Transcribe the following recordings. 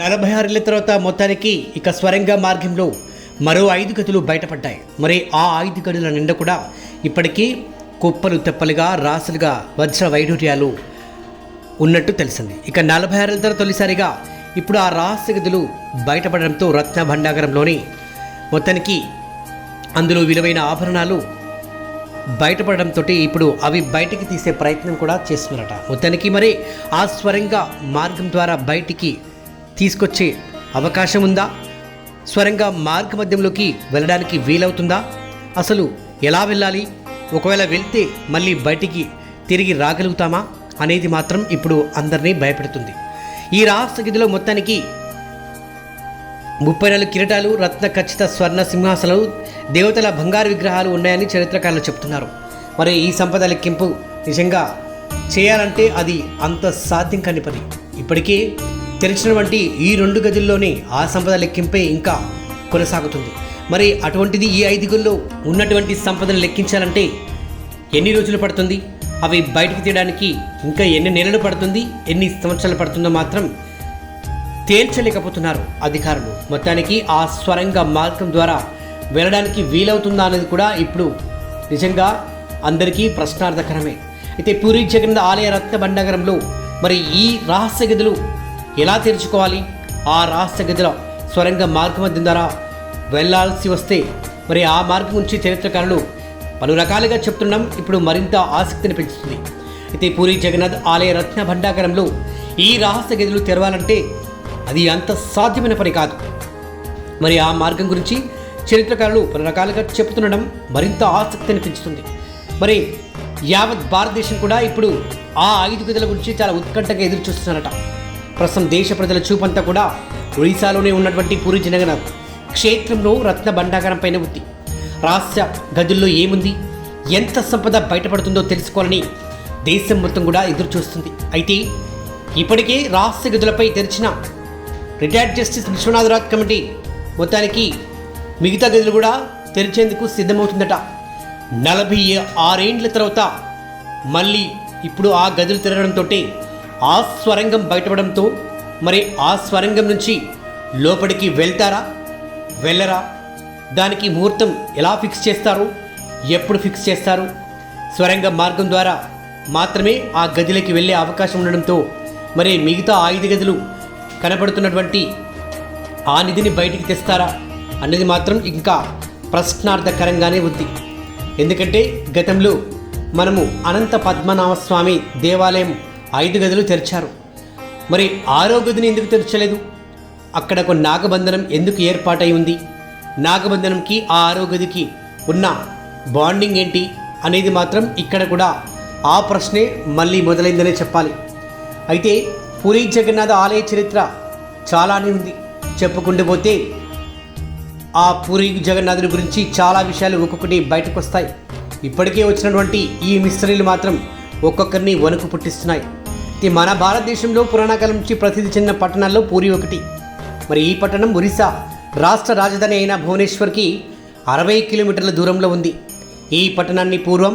నలభై ఆరేళ్ళ తర్వాత మొత్తానికి ఇక స్వరంగ మార్గంలో మరో ఐదు గదులు బయటపడ్డాయి. మరి ఆ ఐదు గదుల నిండా కూడా ఇప్పటికీ కుప్పలు తెప్పలుగా రాసులుగా వజ్ర వైఢూర్యాలు ఉన్నట్టు తెలిసింది. ఇక నలభై ఆరేళ్ళ తర్వాత తొలిసారిగా ఇప్పుడు ఆ రహస్య గదులు బయటపడడంతో రత్న భండాగరంలోని మొత్తానికి అందులో విలువైన ఆభరణాలు బయటపడడంతో ఇప్పుడు అవి బయటికి తీసే ప్రయత్నం కూడా చేస్తున్నారట. మొత్తానికి మరి ఆ స్వరంగా మార్గం ద్వారా బయటికి తీసుకొచ్చే అవకాశం ఉందా? స్వరంగా మార్గ మధ్యంలోకి వెళ్ళడానికి వీలవుతుందా? అసలు ఎలా వెళ్ళాలి? ఒకవేళ వెళ్తే మళ్ళీ బయటికి తిరిగి రాగలుగుతామా? అనేది మాత్రం ఇప్పుడు అందరినీ భయపెడుతుంది. ఈ రహస్య గదిలో మొత్తానికి ముప్పై నాలుగు కిరీటాలు రత్న ఖచ్చిత స్వర్ణ సింహాసనాలు దేవతల బంగారు విగ్రహాలు ఉన్నాయని చరిత్రకారులు చెప్తున్నారు. మరి ఈ సంపద లెక్కింపు నిజంగా చేయాలంటే అది అంత సాధ్యం కాని పని. ఇప్పటికీ తెరిచినటువంటి ఈ రెండు గదుల్లోనే ఆ సంపద లెక్కింపే ఇంకా కొనసాగుతుంది. మరి అటువంటిది ఈ ఐదుగుల్లో ఉన్నటువంటి సంపదను లెక్కించాలంటే ఎన్ని రోజులు పడుతుంది? అవి బయటకు తీయడానికి ఇంకా ఎన్ని నెలలు పడుతుంది? ఎన్ని సంవత్సరాలు పడుతుందో మాత్రం తేల్చలేకపోతున్నారు అధికారులు. మొత్తానికి ఆ స్వరంగ మార్గం ద్వారా వెళ్ళడానికి వీలవుతుందా అనేది కూడా ఇప్పుడు నిజంగా అందరికీ ప్రశ్నార్థకరమే. అయితే పూరి జగన్నాథ ఆలయ రత్న భండాగరంలో మరి ఈ రహస్య గదులు ఎలా తెరుచుకోవాలి? ఆ రహస్య గదిలో స్వరంగ మార్గం ద్వారా వెళ్ళాల్సి వస్తే మరి ఆ మార్గం గురించి చరిత్రకారులు పలు రకాలుగా చెప్తుండడం ఇప్పుడు మరింత ఆసక్తిని పెంచుతుంది. అయితే పూరి జగన్నాథ్ ఆలయ రత్న భండాగరంలో ఈ రహస్య గదులు తెరవాలంటే అది అంత సాధ్యమైన పని కాదు. మరి ఆ మార్గం గురించి చరిత్రకారులు పలు రకాలుగా చెప్తుండడం మరింత ఆసక్తిని పెంచుతుంది. మరి యావత్ భారతదేశం కూడా ఇప్పుడు ఆ ఐదు గదుల గురించి చాలా ఉత్కంఠగా ఎదురు చూస్తున్నారట ప్రస్తుతం దేశ ప్రజల చూపంతా కూడా ఒడిశాలోనే ఉన్నటువంటి పూరి జగన్నాథ్ క్షేత్రంలో రత్న భండాగారం పైన ఉంది. రహస్య గదుల్లో ఏముంది? ఎంత సంపద బయటపడుతుందో తెలుసుకోవాలని దేశం మొత్తం కూడా ఎదురు చూస్తుంది. అయితే ఇప్పటికే రహస్య గదులపై తెరిచిన రిటైర్డ్ జస్టిస్ విశ్వనాథరాజ్ కమిటీ మొత్తానికి మిగతా గదులు కూడా తెరిచేందుకు సిద్ధమవుతుందట. నలభై ఆరేండ్ల తర్వాత మళ్ళీ ఇప్పుడు ఆ గదులు తిరగడంతో ఆ స్వరంగం బయటపడంతో మరి ఆ స్వరంగం నుంచి లోపలికి వెళ్తారా? వెళ్ళరా? దానికి ముహూర్తం ఎలా ఫిక్స్ చేస్తారు? ఎప్పుడు ఫిక్స్ చేస్తారు? స్వరంగ మార్గం ద్వారా మాత్రమే ఆ గదిలోకి వెళ్ళే అవకాశం ఉండడంతో మరి మిగతా ఐదు గదులు కనబడుతున్నటువంటి ఆ నిధిని బయటికి తెస్తారా? అన్నది మాత్రం ఇంకా ప్రశ్నార్థకరంగానే ఉంది. ఎందుకంటే గతంలో మనము అనంత పద్మనాభ స్వామి దేవాలయం ఐదు గదులు తెరిచారు. మరి ఆరో గదిని ఎందుకు తెరచలేదు? అక్కడ ఒక నాగబంధనం ఎందుకు ఏర్పాటై ఉంది? నాగబంధనంకి ఆ ఆరో గదికి ఉన్న బాండింగ్ ఏంటి అనేది మాత్రం ఇక్కడ కూడా ఆ ప్రశ్నే మళ్ళీ మొదలైందనే చెప్పాలి. అయితే పూరి జగన్నాథ ఆలయ చరిత్ర చాలానే ఉంది. చెప్పుకుంటూ పోతే ఆ పూరి జగన్నాథుని గురించి చాలా విషయాలు ఒక్కొక్కటి బయటకు వస్తాయి ఇప్పటికే వచ్చినటువంటి ఈ మిస్టరీలు మాత్రం ఒక్కొక్కరిని వణుకు పుట్టిస్తున్నాయి. ఇది మన భారతదేశంలో పురాణకాలం నుంచి ప్రసిద్ధి చెందిన పట్టణాల్లో పూరి ఒకటి. మరి ఈ పట్టణం ఒరిస్సా రాష్ట్ర రాజధాని అయిన భువనేశ్వర్కి అరవై కిలోమీటర్ల దూరంలో ఉంది. ఈ పట్టణాన్ని పూర్వం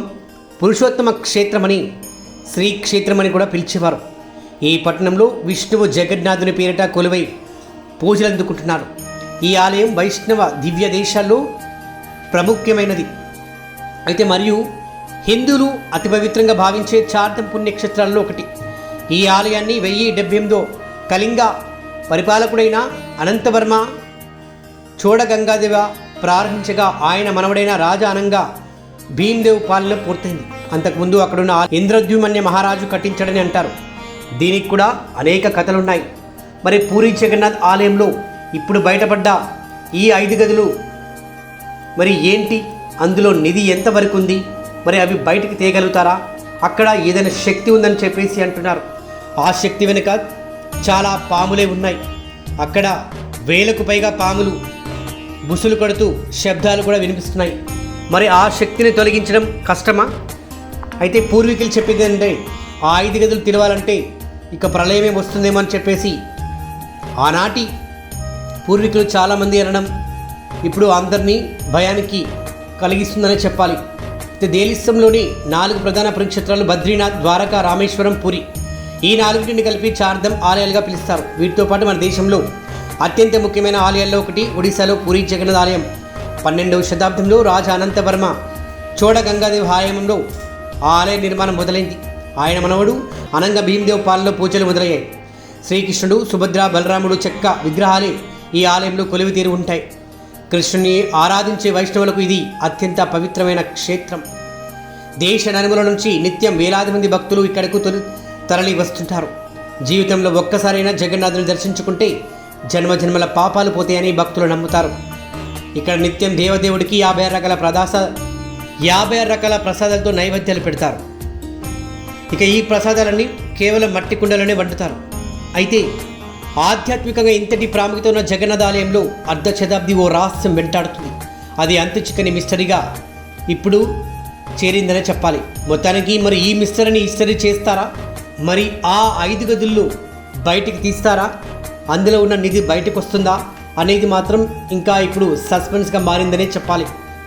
పురుషోత్తమ క్షేత్రమని శ్రీ క్షేత్రమని కూడా పిలిచేవారు. ఈ పట్టణంలో విష్ణువు జగన్నాథుని పేరిట కొలువై పూజలు అందుకుంటున్నారు ఈ ఆలయం వైష్ణవ దివ్య దేశాల్లో ప్రాముఖ్యమైనది. అయితే మరియు హిందువులు అతి పవిత్రంగా భావించే చార్థం పుణ్యక్షేత్రాల్లో ఒకటి. ఈ ఆలయాన్ని వెయ్యి డెబ్బై ఎనిమిదో కళింగ పరిపాలకుడైన అనంతవర్మ చూడగంగాదేవ ప్రారంభించగా ఆయన మనవడైన రాజా అనంగా భీమ్దేవ్ పాలన పూర్తయింది. అంతకుముందు అక్కడున్న ఇంద్రద్యుమన్య మహారాజు కట్టించడని అంటారు. దీనికి కూడా అనేక కథలున్నాయి. మరి పూరి జగన్నాథ్ ఆలయంలో ఇప్పుడు బయటపడ్డ ఈ ఐదు గదులు మరి ఏంటి? అందులో నిధి ఎంతవరకు ఉంది? మరి అవి బయటికి తీయగలుగుతారా? అక్కడ ఏదైనా శక్తి ఉందని చెప్పేసి అంటున్నారు. ఆ శక్తి వెనుక చాలా పాములే ఉన్నాయి. అక్కడ వేలకు పైగా పాములు బుసులు కొడుతూ శబ్దాలు కూడా వినిపిస్తున్నాయి. మరి ఆ శక్తిని తొలగించడం కష్టమా? అయితే పూర్వీకులు చెప్పేది ఏంటంటే ఆ ఐదు గదులు తిరవాలంటే ఇక ప్రళయమే వస్తుందేమో అని చెప్పేసి ఆనాటి పూర్వీకులు చాలామంది అనడం ఇప్పుడు అందరినీ భయానికి కలిగిస్తుందనే చెప్పాలి. అయితే దేలిస్తంలోని నాలుగు ప్రధాన పుణ్యక్షేత్రాలు బద్రీనాథ్ ద్వారకా రామేశ్వరం పురి. ఈ నాలుగింటిని కలిపి చార్ధం ఆలయాలుగా పిలుస్తారు. వీటితో పాటు మన దేశంలో అత్యంత ముఖ్యమైన ఆలయాల్లో ఒకటి ఒడిశాలో పూరి జగన్నాథ్ ఆలయం. పన్నెండవ శతాబ్దంలో రాజా అనంతవర్మ చోడ గంగాదేవి ఆలయంలో ఆ ఆలయ నిర్మాణం మొదలైంది. ఆయన మనవడు అనంగ భీమదేవ్ పాలలో పూజలు మొదలయ్యాయి. శ్రీకృష్ణుడు సుభద్ర బలరాముడు చెక్క విగ్రహాలే ఈ ఆలయంలో కొలివి తీరు ఉంటాయి. కృష్ణుని ఆరాధించే వైష్ణవులకు ఇది అత్యంత పవిత్రమైన క్షేత్రం. దేశ నలుమూల నుంచి నిత్యం వేలాది మంది భక్తులు ఇక్కడకు తొలి తరలి వస్తుంటారు. జీవితంలో ఒక్కసారైనా జగన్నాథుని దర్శించుకుంటే జన్మ జన్మల పాపాలు పోతాయని భక్తులు నమ్ముతారు. ఇక్కడ నిత్యం దేవదేవుడికి యాభై ఆరు రకాల ప్రదాస యాభై ఆరు రకాల ప్రసాదాలతో నైవేద్యాలు పెడతారు. ఇక ఈ ప్రసాదాలన్నీ కేవలం మట్టి కుండలోనే వండుతారు. అయితే ఆధ్యాత్మికంగా ఇంతటి ప్రాముఖ్యత ఉన్న జగన్నాథ ఆలయంలో అర్ధ శతాబ్ది ఓ రహస్యం వెంటాడుతుంది. అది అంతు చిక్కని మిస్టరీగా ఇప్పుడు చేరిందనే చెప్పాలి. మొత్తానికి మరి ఈ మిస్టరీని హిస్టరీ చేస్తారా? మరి ఆ ఐదు గదుల్లో బయటికి తీస్తారా? అందులో ఉన్న నిధి బయటకు వస్తుందా అనేది మాత్రం ఇంకా ఇప్పుడు సస్పెన్స్గా మారిందనే చెప్పాలి.